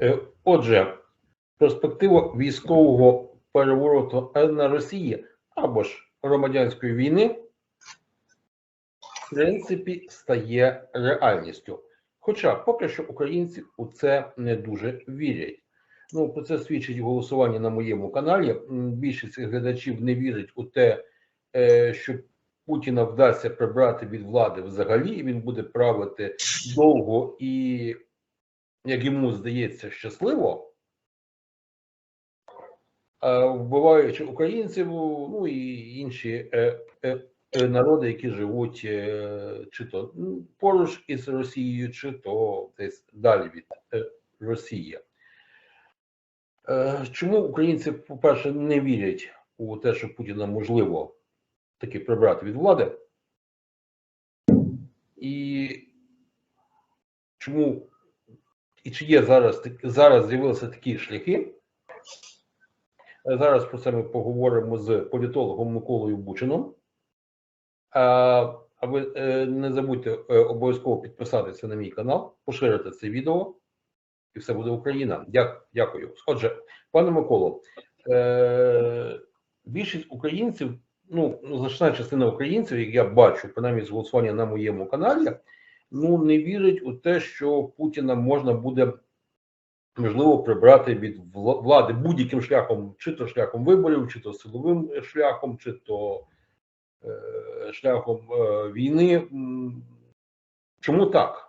Е, Отже, перспектива військового перевороту на Росії або ж громадянської війни, в принципі, стає реальністю. Хоча поки що українці у це не дуже вірять. Ну, про це свідчить голосування на моєму каналі. Більшість глядачів не вірить у те, е, що Путіна вдасться прибрати від влади взагалі, і він буде правити довго і, як йому здається, щасливо, вбиваючи українців, ну і інші е, е, е, народи, які живуть чи то поруч із Росією, чи то десь далі від Росії. Чому українці, по-перше, не вірять у те, що Путіна можливо таки прибрати від влади? І чому і чи є зараз зараз з'явилися такі шляхи? Зараз про це ми поговоримо з політологом Миколою Бучином. А, а ви е, не забудьте е, обов'язково підписатися на мій канал, поширити це відео, і все буде Україна. Дякую. Отже, пане Миколо, е, більшість українців, ну ну, значна частина українців, як я бачу, принаймні з голосування на моєму каналі, ну не вірить у те, що Путіна можна буде можливо прибрати від влади будь-яким шляхом, чи то шляхом виборів, чи то силовим шляхом, чи то е, шляхом е, війни. Чому так?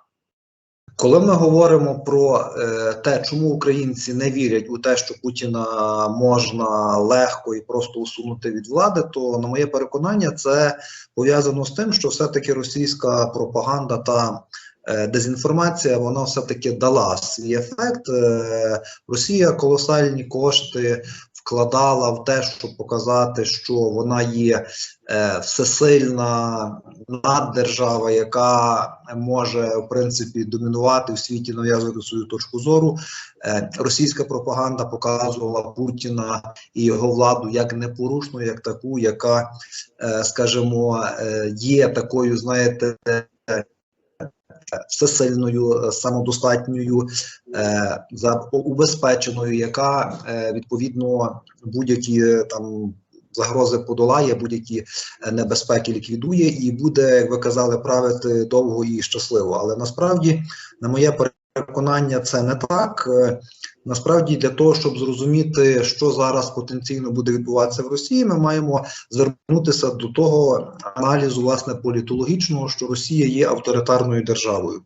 Коли ми говоримо про е, те, чому українці не вірять у те, що Путіна можна легко і просто усунути від влади, то на моє переконання це пов'язано з тим, що все-таки російська пропаганда та е, дезінформація вона все-таки дала свій ефект. Е, Росія колосальні кошти вкладала в те, щоб показати, що вона є е, всесильна наддержава, яка може в принципі домінувати в світі, нав'язувати свою точку зору. Е, російська пропаганда показувала Путіна і його владу як непорушну, як таку, яка, е, скажімо, е, є такою, знаєте. Всесильною, е, самодостатньою, е, убезпеченою, яка е, відповідно будь-які е, там загрози подолає, будь-які е, небезпеки ліквідує і буде, як ви казали, правити довго і щасливо. Але насправді, на моє переконання, це не так. Насправді, для того, щоб зрозуміти, що зараз потенційно буде відбуватися в Росії, ми маємо звернутися до того аналізу власне політологічного, що Росія є авторитарною державою.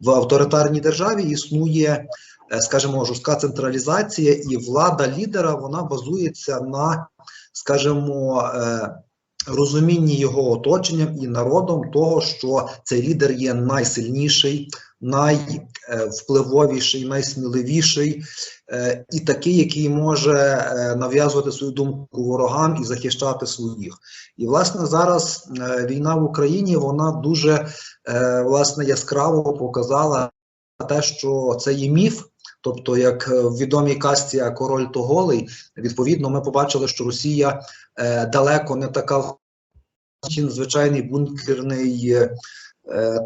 В авторитарній державі існує, е, скажімо, жорстка централізація, і влада лідера вона базується на, скажімо, е, розумінні його оточенням і народом того, що цей лідер є найсильніший, найвпливовіший, найсміливіший е, і такий, який може е, нав'язувати свою думку ворогам і захищати своїх. І власне зараз е, війна в Україні вона дуже е, власне яскраво показала те, що це є міф. Тобто, як е, в відомій касті Король то голий, відповідно, ми побачили, що Росія е, далеко не така звичайний бункерний е, е,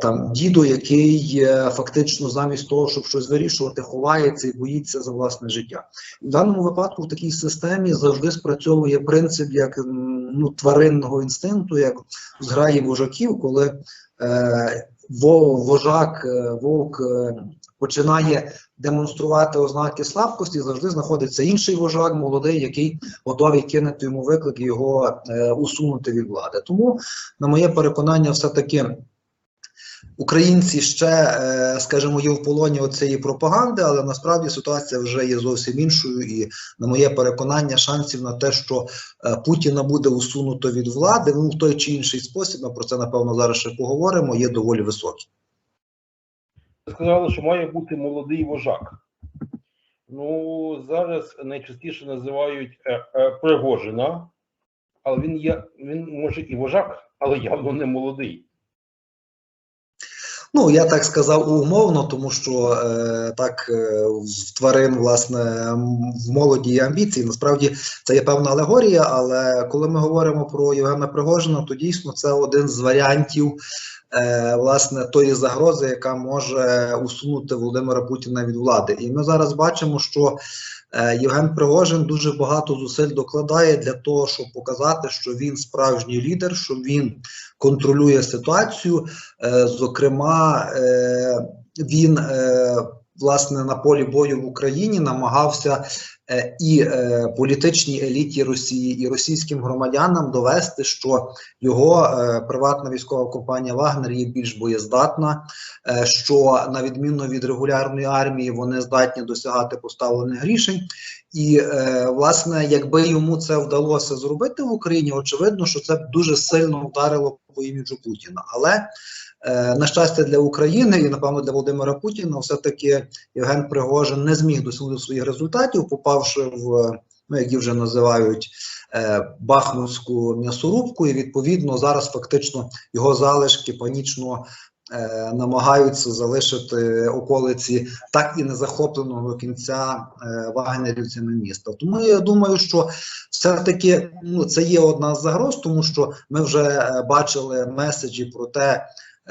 там дідо, який е, фактично замість того, щоб щось вирішувати, ховається і боїться за власне життя. В даному випадку в такій системі завжди спрацьовує принцип як ну, тваринного інстинкту, як в зграї вожаків, коли е, во, вожак, е, вовк е, починає демонструвати ознаки слабкості, завжди знаходиться інший вожак, молодий, який готовий кинути йому виклик і його е, усунути від влади. Тому, на моє переконання, все-таки українці ще, е, скажімо, є в полоні оцієї пропаганди, але насправді ситуація вже є зовсім іншою. І, на моє переконання, шансів на те, що е, Путіна буде усунуто від влади, ну в той чи інший спосіб, ми про це напевно зараз ще поговоримо, є доволі високі. Ви сказали, що має бути молодий вожак. Ну, зараз найчастіше називають е, е, Пригожина, але він є, він може і вожак, але явно не молодий. Ну, я так сказав умовно, тому що е, так е, в тварин, власне, в молоді є амбіції. Насправді це є певна алегорія, але коли ми говоримо про Євгена Пригожина, то дійсно це один з варіантів е, власне тої загрози, яка може усунути Володимира Путіна від влади. І ми зараз бачимо, що Євген Пригожин дуже багато зусиль докладає для того, щоб показати, що він справжній лідер, що він контролює ситуацію. Е, зокрема, е, він е, власне на полі бою в Україні намагався е, і е, політичній еліті Росії, і російським громадянам довести, що його е, приватна військова компанія Вагнер є більш боєздатна, е, що на відміну від регулярної армії вони здатні досягати поставлених рішень. І е, власне, якби йому це вдалося зробити в Україні, очевидно, що це б дуже сильно вдарило по іміджу Путіна. Але е, на щастя для України і напевно для Володимира Путіна, все-таки Євген Пригожин не зміг досягнути своїх результатів, попавши в ну, які вже називають е, Бахмутську м'ясорубку, і відповідно зараз фактично його залишки панічно. е, Намагаються залишити околиці так і не захопленого до кінця е, вагнерівцями міста. Тому я думаю, що все-таки ну, це є одна з загроз, тому що ми вже е, бачили меседжі про те, е,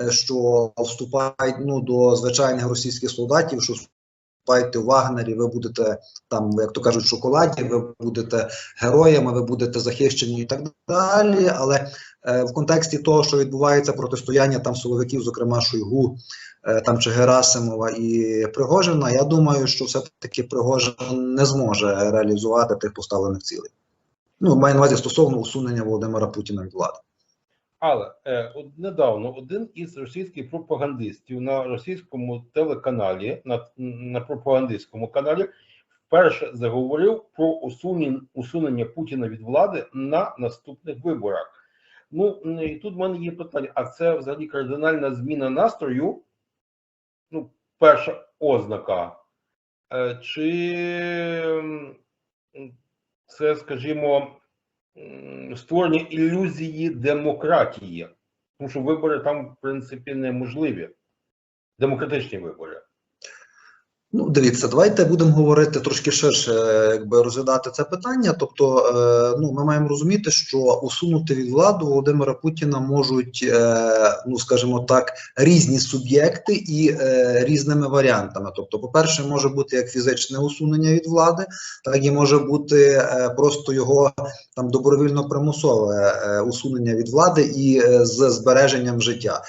що вступають ну, до звичайних російських солдатів, що вступайте в Вагнері, ви будете там, як то кажуть, в шоколаді, ви будете героями, ви будете захищені і так далі. Але е, в контексті того, що відбувається протистояння там силовиків, зокрема Шойгу, е, там чи Герасимова і Пригожина, я думаю, що все-таки Пригожин не зможе реалізувати тих поставлених цілей. Ну, маю на увазі стосовно усунення Володимира Путіна від влади. Але е, недавно один із російських пропагандистів на російському телеканалі, на, на пропагандистському каналі, вперше заговорив про усунення, усунення Путіна від влади на наступних виборах. Ну і тут в мене є питання: а це взагалі кардинальна зміна настрою? Ну, перша ознака. Е, чи це, скажімо, створення ілюзії демократії, тому що вибори там, в принципі, неможливі. Демократичні вибори. Ну, дивіться, давайте будемо говорити трошки ширше, якби розглядати це питання. Тобто, е, ну ми маємо розуміти, що усунути від влади Володимира Путіна можуть, е, ну скажімо так, різні суб'єкти і е, різними варіантами. Тобто, по-перше, може бути як фізичне усунення від влади, так і може бути просто його там добровільно примусове усунення від влади і з збереженням життя.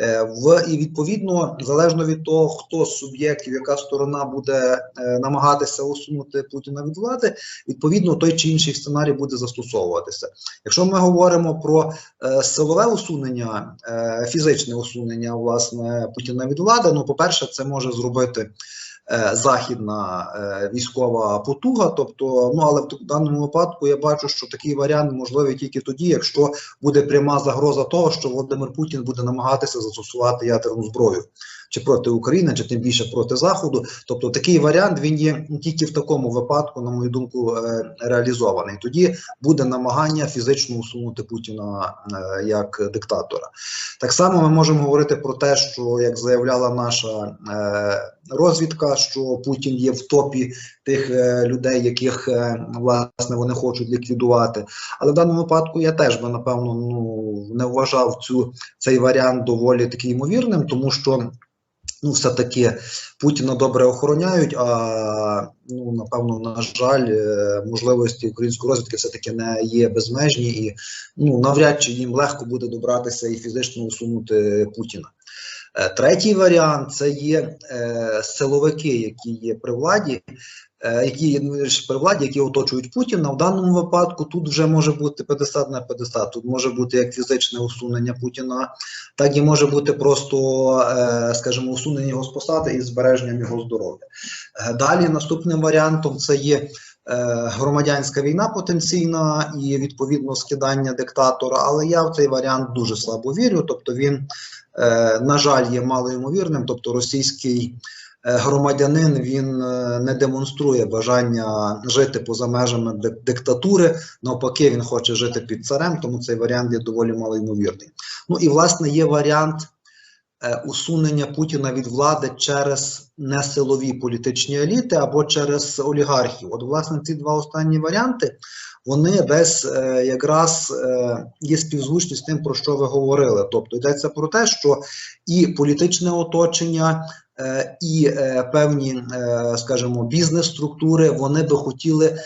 Е, В і відповідно залежно від того, хто з суб'єктів, яка сторона буде е, намагатися усунути Путіна від влади, відповідно той чи інший сценарій буде застосовуватися. Якщо ми говоримо про е, силове усунення, фізичне усунення власне Путіна від влади, ну по перше, це може зробити. Е, Західна е, військова потуга, тобто, ну але в даному випадку я бачу, що такий варіант можливий тільки тоді, якщо буде пряма загроза того, що Володимир Путін буде намагатися застосувати ядерну зброю чи проти України, чи тим більше проти Заходу. Тобто такий варіант він є тільки в такому випадку, на мою думку, е, реалізований. Тоді буде намагання фізично усунути Путіна як диктатора. Так само ми можемо говорити про те, що як заявляла наша розвідка, що Путін є в топі тих е, людей, яких е, власне вони хочуть ліквідувати. Але в даному випадку я теж би напевно ну не вважав цю цей варіант доволі таки ймовірним, тому що ну все-таки Путіна добре охороняють. А ну напевно, на жаль, е, можливості української розвідки все таки не є безмежні, і ну навряд чи їм легко буде добратися і фізично усунути Путіна. Е, Третій варіант це є е, силовики, які є при владі, е, які ну, при владі, які оточують Путіна. В даному випадку тут вже може бути 50 на 50. Тут може бути як фізичне усунення Путіна, так і може бути просто, скажімо, усунення його з посади і збереженням його здоров'я. Далі наступним варіантом це є. Громадянська війна потенційна і відповідно скидання диктатора, але я в цей варіант дуже слабо вірю. Тобто він, на жаль, є малоймовірним. Тобто, російський е, громадянин він е, не демонструє бажання жити поза межами диктатури. Навпаки, він хоче жити під царем, тому цей варіант є доволі малоймовірний. Ну і власне є варіант е, усунення Путіна від влади через несилові політичні еліти або через олігархів. От, власне, ці два останні варіанти вони десь е, якраз е, є співзвучні з тим, про що ви говорили. Тобто йдеться про те, що і політичне оточення, е, і певні, скажімо, бізнес-структури вони би хотіли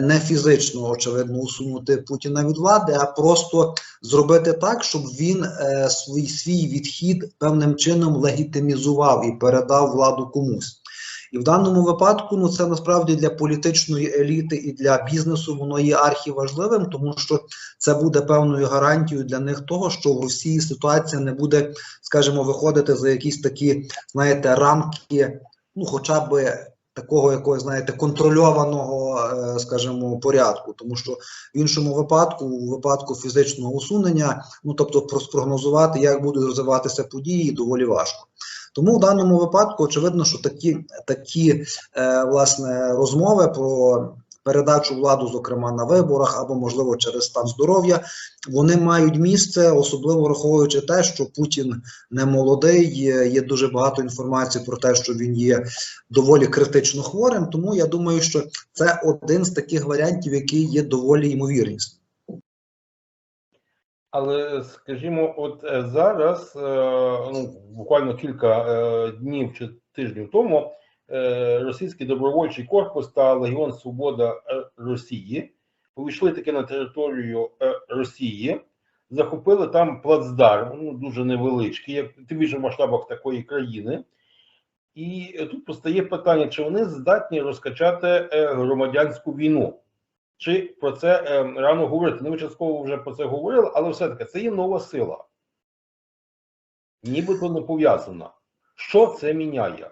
не фізично, очевидно, усунути Путіна від влади, а просто зробити так, щоб він свій, свій відхід певним чином легітимізував і передав владу комусь. І в даному випадку, ну це насправді для політичної еліти і для бізнесу воно є архіважливим, тому що це буде певною гарантією для них того, що в Росії ситуація не буде, скажімо, виходити за якісь такі, знаєте, рамки, ну, хоча б такого якогось, знаєте, контрольованого, е, скажімо, порядку, тому що в іншому випадку, у випадку фізичного усунення, ну тобто про- спрогнозувати, як будуть розвиватися події, доволі важко. Тому в даному випадку очевидно, що такі, такі е, власне розмови про передачу владу, зокрема на виборах, або можливо через стан здоров'я, вони мають місце, особливо враховуючи те, що Путін не молодий. Є, є дуже багато інформації про те, що він є доволі критично хворим. Тому я думаю, що це один з таких варіантів, який є доволі ймовірність. Але скажімо, от е, зараз, е, ну буквально кілька е, днів чи тижнів тому, російський добровольчий корпус та Легіон Свобода Росії увійшли таки на територію Росії, захопили там плацдарм, ну дуже невеличкий, як тим більше в масштабах такої країни. І тут постає питання, чи вони здатні розкачати громадянську війну. Чи про це е, рано говорити? Ну, ви частково вже про це говорили, але все-таки це є нова сила. Нібито не пов'язана. Що це міняє?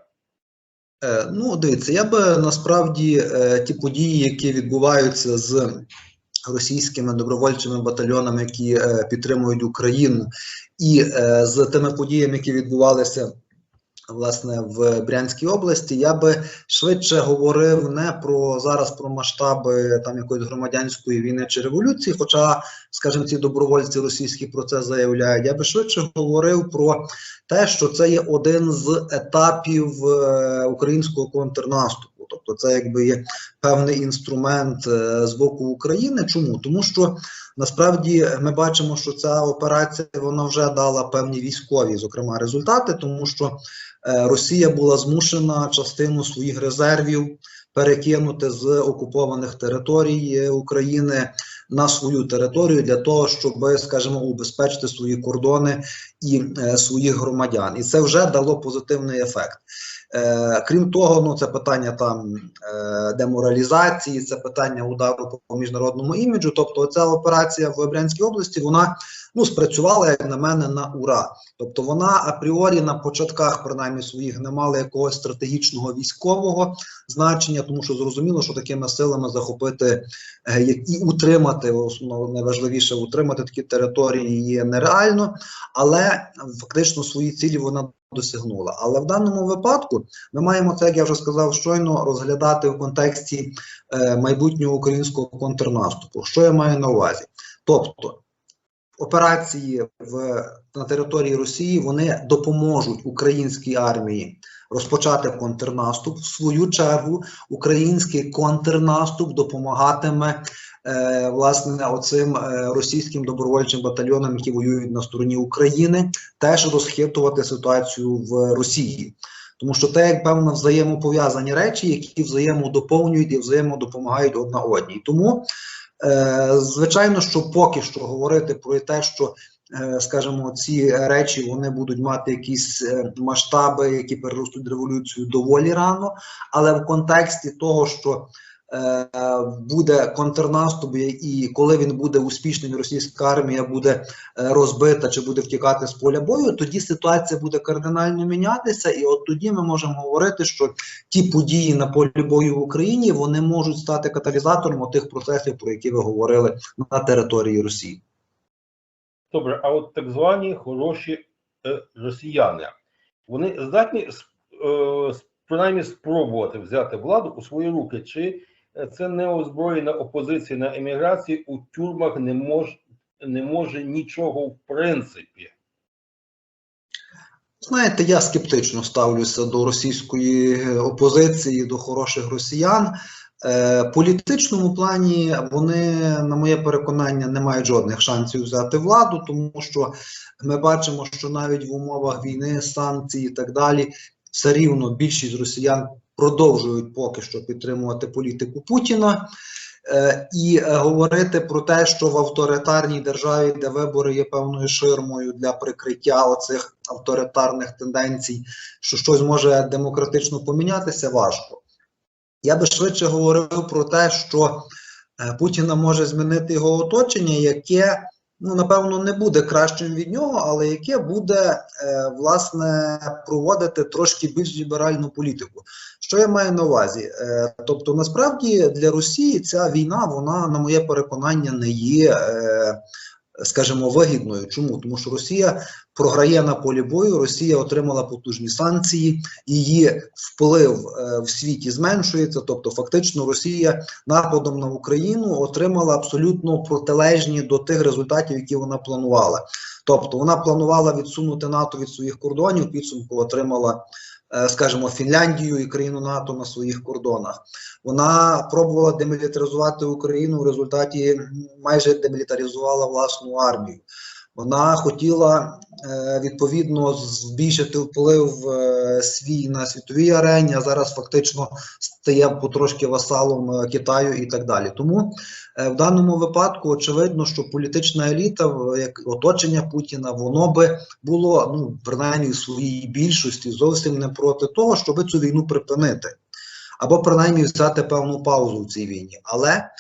Е, ну, дивіться, я би насправді е, ті події, які відбуваються з російськими добровольчими батальйонами, які е, підтримують Україну, і е, з тими подіями, які відбувалися власне в Брянській області, я би швидше говорив не про зараз про масштаби там якоїсь громадянської війни чи революції, хоча, скажімо, ці добровольці російські про це заявляють. Я би швидше говорив про те, що це є один з етапів е, українського контрнаступу. Тобто, це якби є певний інструмент е, з боку України. Чому? Тому що насправді ми бачимо, що ця операція вона вже дала певні військові, зокрема, результати, тому що Росія була змушена частину своїх резервів перекинути з окупованих територій е, України на свою територію для того, щоб, скажімо, убезпечити свої кордони і е, своїх громадян, і це вже дало позитивний ефект. Е, крім того, ну це питання там е, деморалізації, це питання удару по міжнародному іміджу. Тобто, ця операція в Брянській області вона ну спрацювала як на мене на ура. Тобто, вона апріорі на початках, принаймні своїх, не мала якогось стратегічного військового значення, тому що зрозуміло, що такими силами захопити е, і утримати основно найважливіше утримати такі території є нереально, але фактично свої цілі вона досягнула. Але в даному випадку ми маємо це, як я вже сказав, щойно розглядати в контексті е, майбутнього українського контрнаступу. Що я маю на увазі? Тобто операції в на території Росії вони допоможуть українській армії розпочати контрнаступ. В свою чергу український контрнаступ допомагатиме е, власне оцим е, російським добровольчим батальйонам, які воюють на стороні України, теж розхитувати ситуацію в Росії. Тому що це як певно взаємопов'язані речі, які взаємодоповнюють і взаємодопомагають одна одній. Тому, звичайно, що поки що говорити про те, що е, скажімо, ці речі вони будуть мати якісь е, масштаби, які переростуть революцію доволі рано, але в контексті того, що е, буде контрнаступ, і коли він буде успішним, російська армія буде е, розбита чи буде втікати з поля бою, тоді ситуація буде кардинально мінятися, і от тоді ми можемо говорити, що ті події на полі бою в Україні вони можуть стати каталізатором тих процесів, про які ви говорили на території Росії. Добре, а от так звані хороші е, росіяни, вони здатні е, принаймні спробувати взяти владу у свої руки, чи е, це неозброєна опозиція на еміграції у тюрмах не може, не може нічого в принципі. Знаєте, я скептично ставлюся до російської е, опозиції, до хороших росіян. Е, політичному плані вони, на моє переконання, не мають жодних шансів взяти владу, тому що ми бачимо, що навіть в умовах війни, санкцій і так далі, все рівно більшість росіян продовжують поки що підтримувати політику Путіна. Е, і е, говорити про те, що в авторитарній державі, де вибори є певною ширмою для прикриття оцих авторитарних тенденцій, що щось може демократично помінятися, важко. Я би швидше говорив про те, що е, Путіна може змінити його оточення, яке ну напевно не буде кращим від нього, але яке буде е, власне проводити трошки більш ліберальну політику. Що я маю на увазі? Е, тобто, насправді для Росії ця війна, вона, на моє переконання, не є, е, скажімо, вигідною. Чому? Тому що Росія програє на полі бою, Росія отримала потужні санкції, її вплив е, в світі зменшується. Тобто, фактично, Росія нападом на Україну отримала абсолютно протилежні до тих результатів, які вона планувала. Тобто, вона планувала відсунути НАТО від своїх кордонів, підсумку отримала. Е, Скажімо, Фінляндію і країну НАТО на своїх кордонах. Вона пробувала демілітаризувати Україну. В результаті майже демілітаризувала власну армію. Вона хотіла е, відповідно збільшити вплив е, свій на світовій арені, а зараз фактично стає потрошки васалом Китаю і так далі. Тому в даному випадку очевидно, що політична еліта, як оточення Путіна, воно би було ну принаймні в своїй більшості зовсім не проти того, щоб цю війну припинити, або принаймні взяти певну паузу в цій війні. Але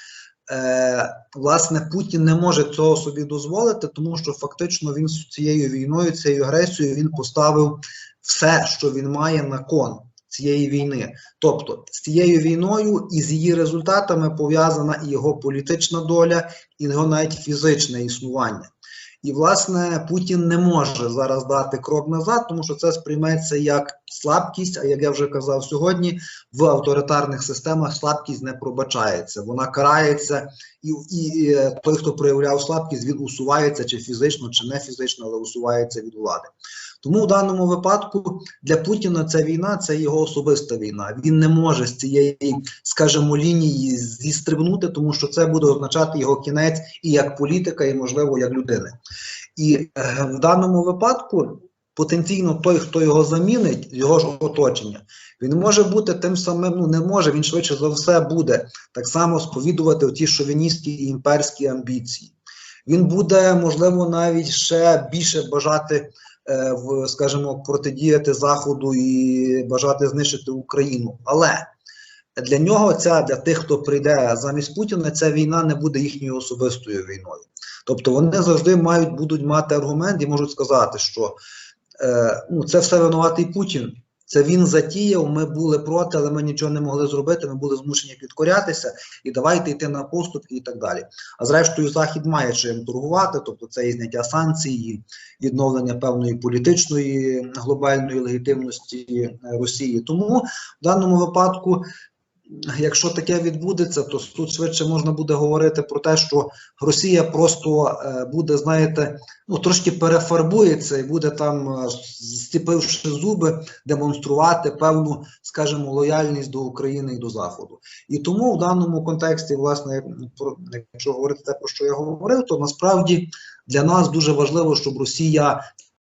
е, власне Путін не може цього собі дозволити, тому що фактично він з цією війною, цією агресією він поставив все, що він має на кон цієї війни. Тобто з цією війною і з її результатами пов'язана і його політична доля, і його навіть фізичне існування. І власне Путін не може зараз дати крок назад, тому що це сприйметься як слабкість. А як я вже казав сьогодні, в авторитарних системах слабкість не пробачається, вона карається, і, і, е, той, хто проявляв слабкість, він усувається чи фізично, чи не фізично, але усувається від влади. Тому в даному випадку для Путіна ця війна це його особиста війна. Він не може з цієї, скажімо, лінії зістрибнути, тому що це буде означати його кінець і як політика, і можливо як людини. І е, в даному випадку потенційно той, хто його замінить, його ж оточення, він може бути тим самим, ну не може, він швидше за все буде так само сповідувати ті шовіністські і імперські амбіції. Він буде, можливо, навіть ще більше бажати, е, скажімо, протидіяти Заходу і бажати знищити Україну. Але для нього ця, для тих, хто прийде замість Путіна, ця війна не буде їхньою особистою війною. Тобто вони завжди мають будуть мати аргумент і можуть сказати, що ну, це все винуватий Путін. Це він затіяв, ми були проти, але ми нічого не могли зробити. Ми були змушені підкорятися і давайте йти на поступки і так далі. А зрештою, Захід має чим торгувати, тобто це і зняття санкцій, відновлення певної політичної глобальної легітимності е, Росії. Тому в даному випадку, якщо таке відбудеться, то тут швидше можна буде говорити про те, що Росія просто е, буде, знаєте, ну трошки перефарбується і буде там, е, стіпивши зуби, демонструвати певну, скажімо, лояльність до України і до Заходу. І тому в даному контексті, власне, про якщо говорити те, про що я говорив, то насправді для нас дуже важливо, щоб Росія.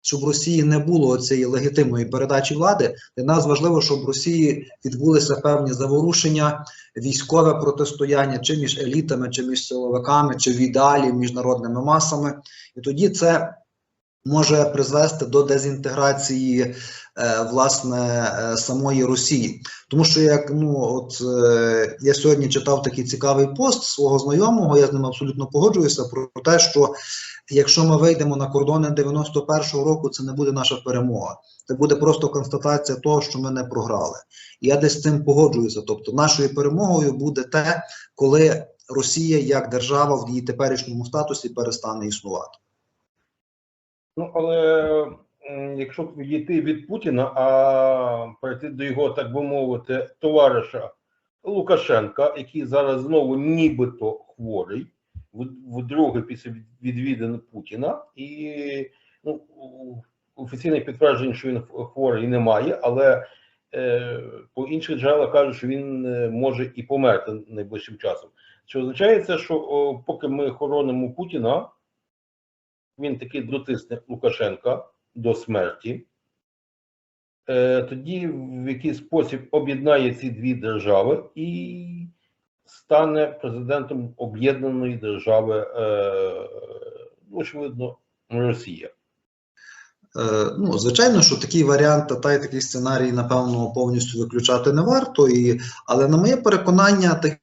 Щоб в Росії не було цієї легітимної передачі влади, для нас важливо, щоб в Росії відбулися певні заворушення, військове протистояння чи між елітами, чи між силовиками, чи в ідеалі міжнародними масами, і тоді це може призвести до дезінтеграції е, власне е, самої Росії. Тому що як ну от е, я сьогодні читав такий цікавий пост свого знайомого, я з ним абсолютно погоджуюся про те, що якщо ми вийдемо на кордони 91-го року, це не буде наша перемога. Це буде просто констатація того, що ми не програли. Я десь з цим погоджуюся. Тобто, нашою перемогою буде те, коли Росія як держава в її теперішньому статусі перестане існувати. Ну, але якщо йти від Путіна, а перейти до його, так би мовити, товариша Лукашенка, який зараз знову нібито хворий, вдруге після від- відвідин Путіна, і ну, офіційних підтверджень, що він хворий, немає, але е, по інших джерелах кажуть, що він е, може і померти найближчим часом. Що означає це, що о, поки ми хоронимо Путіна, він таки дотисне Лукашенка до смерті. Е, тоді в якийсь спосіб об'єднає ці дві держави і стане президентом об'єднаної держави, е, очевидно, Росія. Е, Ну, звичайно, що такий варіант та й такий сценарій, напевно, повністю виключати не варто. І, але на моє переконання, такі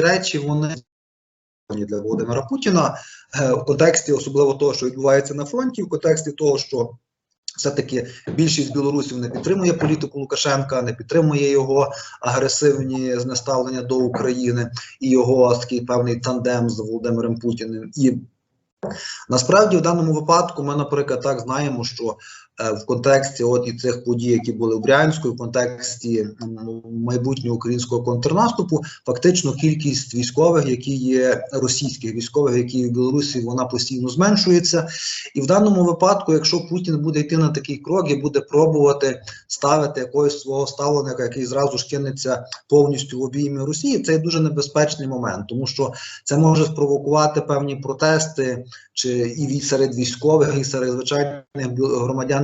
речі вони для Володимира Путіна е, в контексті особливо того, що відбувається на фронті, в контексті того, що все-таки більшість білорусів не підтримує політику Лукашенка, не підтримує його агресивні знеставлення до України і його такий певний тандем з Володимиром Путіним. І Насправді, в даному випадку, ми, наприклад, так знаємо, що в контексті от і цих подій, які були в Брянську, в контексті майбутнього українського контрнаступу, фактично кількість військових, які є російських військових, які є в Білорусі, вона постійно зменшується. І в даному випадку, якщо Путін буде йти на такий крок і буде пробувати ставити якогось свого ставленика, який зразу ж кинеться повністю в обійми Росії, це є дуже небезпечний момент, тому що це може спровокувати певні протести чи і серед військових, і серед звичайних бі-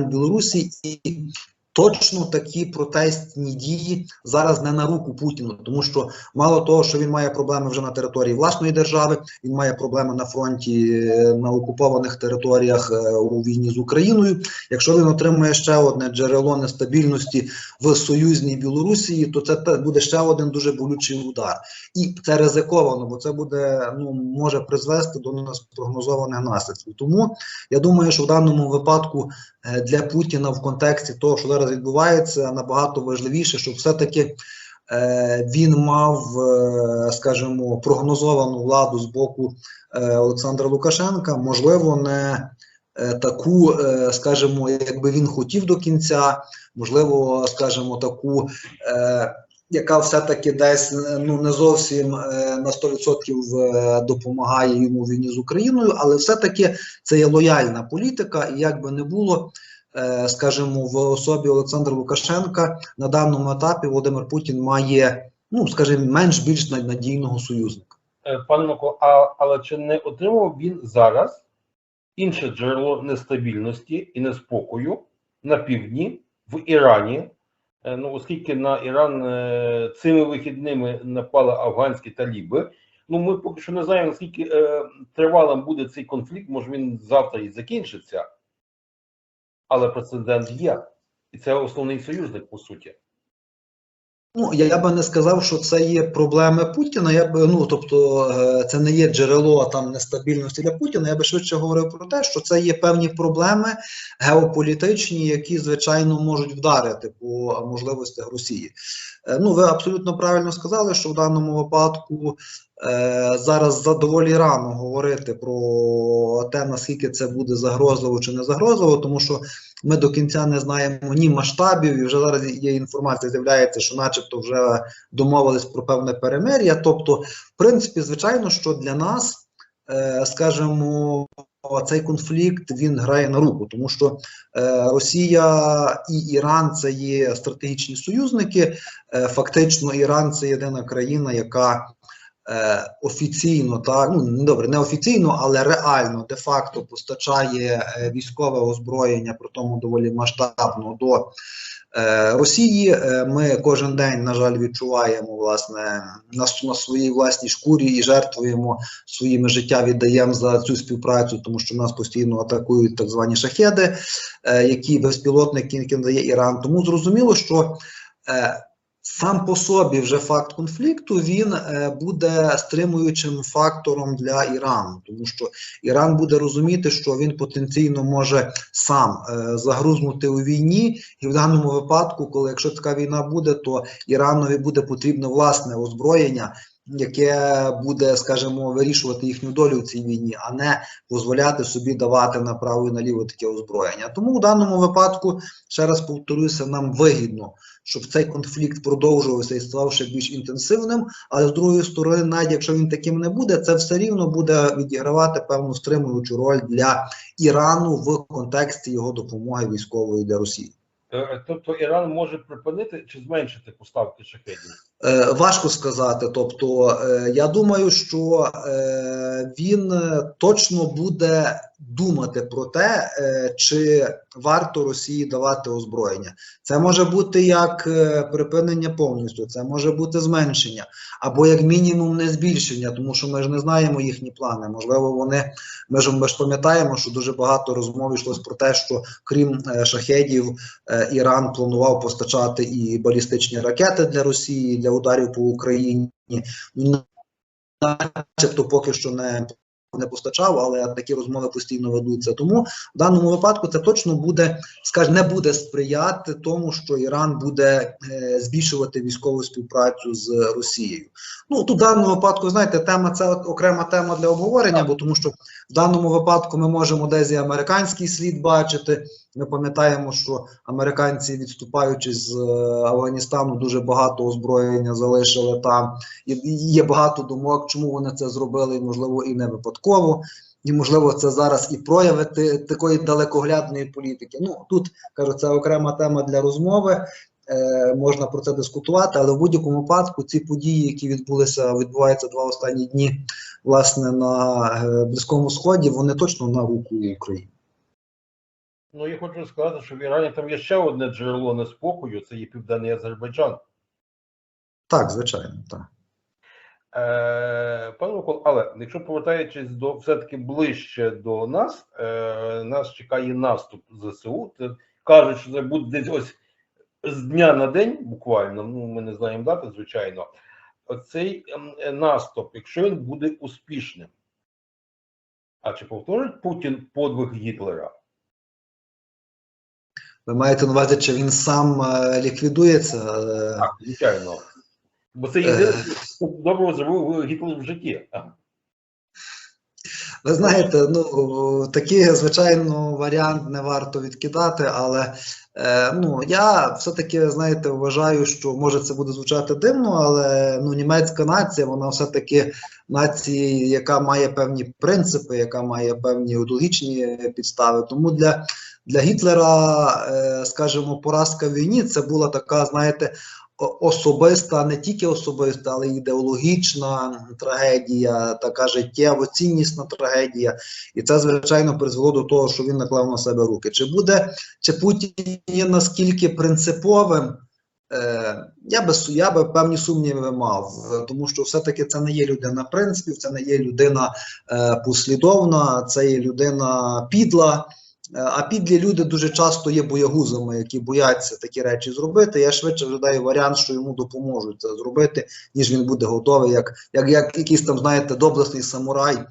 громадян Білорусі, і точно такі протестні дії зараз не на руку Путіну, тому що мало того, що він має проблеми вже на території власної держави, він має проблеми на фронті е, на окупованих територіях е, у війні з Україною. Якщо він отримує ще одне джерело нестабільності в союзній Білорусі, то це буде ще один дуже болючий удар. І це ризиковано, бо це буде ну може призвести до неспрогнозованих наслідків. Тому я думаю, що в даному випадку для Путіна в контексті того, що зараз відбувається, набагато важливіше, щоб все-таки е, він мав, е, скажімо, прогнозовану владу з боку е, Олександра Лукашенка, можливо, не е, таку, е, скажімо, якби він хотів до кінця, можливо, скажімо, таку. Яка все-таки десь е, ну не зовсім е, на 100% е, допомагає йому війні з Україною, але все-таки це є лояльна політика, і як би не було, скажімо, в особі Олександра Лукашенка на даному етапі Володимир Путін має, ну скажімо, менш більш надійного союзника. Пане Микола, а, але чи не отримав він зараз інше джерело нестабільності і неспокою на півдні в Ірані? Е, Ну, оскільки на Іран е, цими вихідними напали афганські таліби. Ну, ми поки що не знаємо, наскільки е, тривалим буде цей конфлікт, може він завтра і закінчиться, але прецедент є. І це основний союзник, по суті. Ну, я, би не сказав, що це є проблеми Путіна. Я би ну тобто е, це не є джерело там нестабільності для Путіна. Я би швидше говорив про те, що це є певні проблеми геополітичні, які звичайно можуть вдарити по можливостях Росії. Е, Ну, ви абсолютно правильно сказали, що в даному випадку е, зараз задоволі рано говорити про те, наскільки це буде загрозливо чи не загрозливо, тому що ми до кінця не знаємо ні масштабів, і вже зараз є інформація, з'являється, що, начебто, вже домовились про певне перемир'я. Тобто, в принципі, звичайно, що для нас, е, скажімо, цей конфлікт він грає на руку, тому що е, Росія і Іран це є стратегічні союзники. Е, фактично, Іран це єдина країна, яка е, офіційно так ну добре, не офіційно, але реально де-факто постачає е, військове озброєння, при тому доволі масштабно до е, Росії. Ми кожен день, на жаль, відчуваємо власне на, на своїй власній шкурі і жертвуємо своїми життя, віддаємо за цю співпрацю, тому що нас постійно атакують так звані шахеди, які безпілотники, надає Іран. Тому зрозуміло, що сам по собі вже факт конфлікту він е, буде стримуючим фактором для Ірану, тому що Іран буде розуміти, що він потенційно може сам е, загрузнути у війні, і в даному випадку, коли якщо така війна буде, то Іранові буде потрібно власне озброєння, яке буде, скажімо, вирішувати їхню долю в цій війні, а не дозволяти собі давати направо і наліво таке озброєння. Тому в даному випадку, ще раз повторюся, нам вигідно, щоб цей конфлікт продовжувався і ставав ще більш інтенсивним. Але з другої сторони, навіть якщо він таким не буде, це все рівно буде відігравати певну стримуючу роль для Ірану в контексті його допомоги військової для Росії. Е, Тобто Іран може припинити чи зменшити поставки шахедів? Е, важко сказати. Тобто, е, я думаю, що він точно буде думати про те, е, чи варто Росії давати озброєння. Це може бути як е, припинення повністю, це може бути зменшення, або як мінімум не збільшення, тому що ми ж не знаємо їхні плани. Можливо, вони ми ж ми ж пам'ятаємо, що дуже багато розмов йшлось про те, що крім е, шахедів, Іран планував постачати і балістичні ракети для Росії для ударів по Україні. Ну, Начебто поки що не, не постачав, але такі розмови постійно ведуться. Тому в даному випадку це точно буде, скажімо, не буде сприяти тому, що Іран буде е, збільшувати військову співпрацю з Росією. Ну тут в даному випадку, знаєте, тема це окрема тема для обговорення, бо тому що в даному випадку ми можемо десь і американський слід бачити. Ми пам'ятаємо, що американці, відступаючи з е, Афганістану, дуже багато озброєння залишили там. Є багато думок, чому вони це зробили, і можливо, і не випадково. І можливо, це зараз і прояви такої далекоглядної політики. Ну тут кажу, це окрема тема для розмови. Е, можна про це дискутувати, але в будь-якому випадку ці події, які відбулися, відбуваються два останні дні, власне, на е, Близькому Сході, вони точно на руку Україні. Ну я хочу сказати, що в Ірані там є ще одне джерело неспокою, це є Південний Азербайджан. Так, звичайно, так. Е, пане але якщо повертаючись до все-таки ближче до нас, е, нас чекає наступ ЗСУ. Це кажуть, що це буде десь ось з дня на день, буквально. Ну ми не знаємо дати, звичайно. Оцей ем, е, наступ, якщо він буде успішним, а чи повторить Путін подвиг Гітлера? Ви маєте на увазі, чи він сам е, ліквідується? Е, Так, звичайно. Бо це єдине, що доброго зробив Гітлер в житті. Ви знаєте, ну такий, звичайно, варіант не варто відкидати, але е, ну я все-таки знаєте, вважаю, що може це буде звучати дивно, але ну німецька нація, вона все-таки нація, яка має певні принципи, яка має певні ідеологічні підстави. Тому для, для Гітлера, е, скажімо, поразка в війні це була така, знаєте. Особиста, не тільки особиста, але й ідеологічна трагедія, така життєво ціннісна трагедія, і це звичайно призвело до того, що він наклав на себе руки. Чи буде чи Путін є наскільки принциповим? Е, я би я би певні сумніви мав, тому що все-таки це не є людина принципів, це не є людина е, послідовна, це є людина підла. Е, А підлі люди дуже часто є боягузами, які бояться такі речі зробити. Я швидше вжидаю варіант, що йому допоможуть це зробити, ніж він буде готовий, як, як, як якийсь там, знаєте, доблесний самурай е,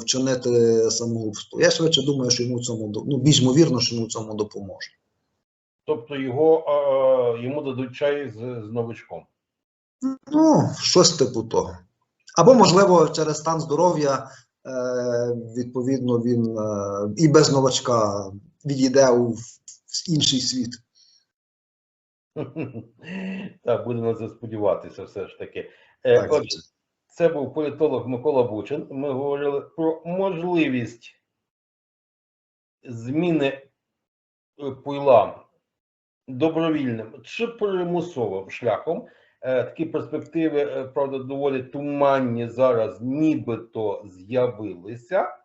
вчинити самогубство. Я швидше думаю, що йому в цьому ну, більш ймовірно, що йому в цьому допоможе. Тобто його е, йому дадуть чай з, з новичком. Ну, щось типу того. Або, можливо, через стан здоров'я, е, відповідно, він е, і без новачка відійде у інший світ. Так, будемо це сподіватися, все ж таки. Е, Так, Отже, це був політолог Микола Бучин. Ми говорили про можливість зміни е, пойла добровільним чи примусовим шляхом. Е, Такі перспективи, е, правда, доволі туманні зараз, нібито з'явилися.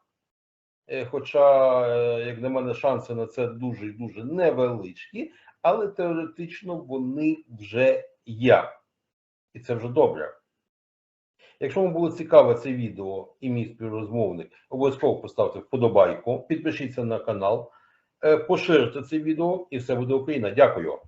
Е, Хоча, як на мене, шанси на це дуже і дуже невеличкі, але теоретично вони вже є. І це вже добре. Якщо вам було цікаве це відео і мій співрозмовник, обов'язково поставте вподобайку, підпишіться на канал, поширте це відео і все буде Україна. Дякую.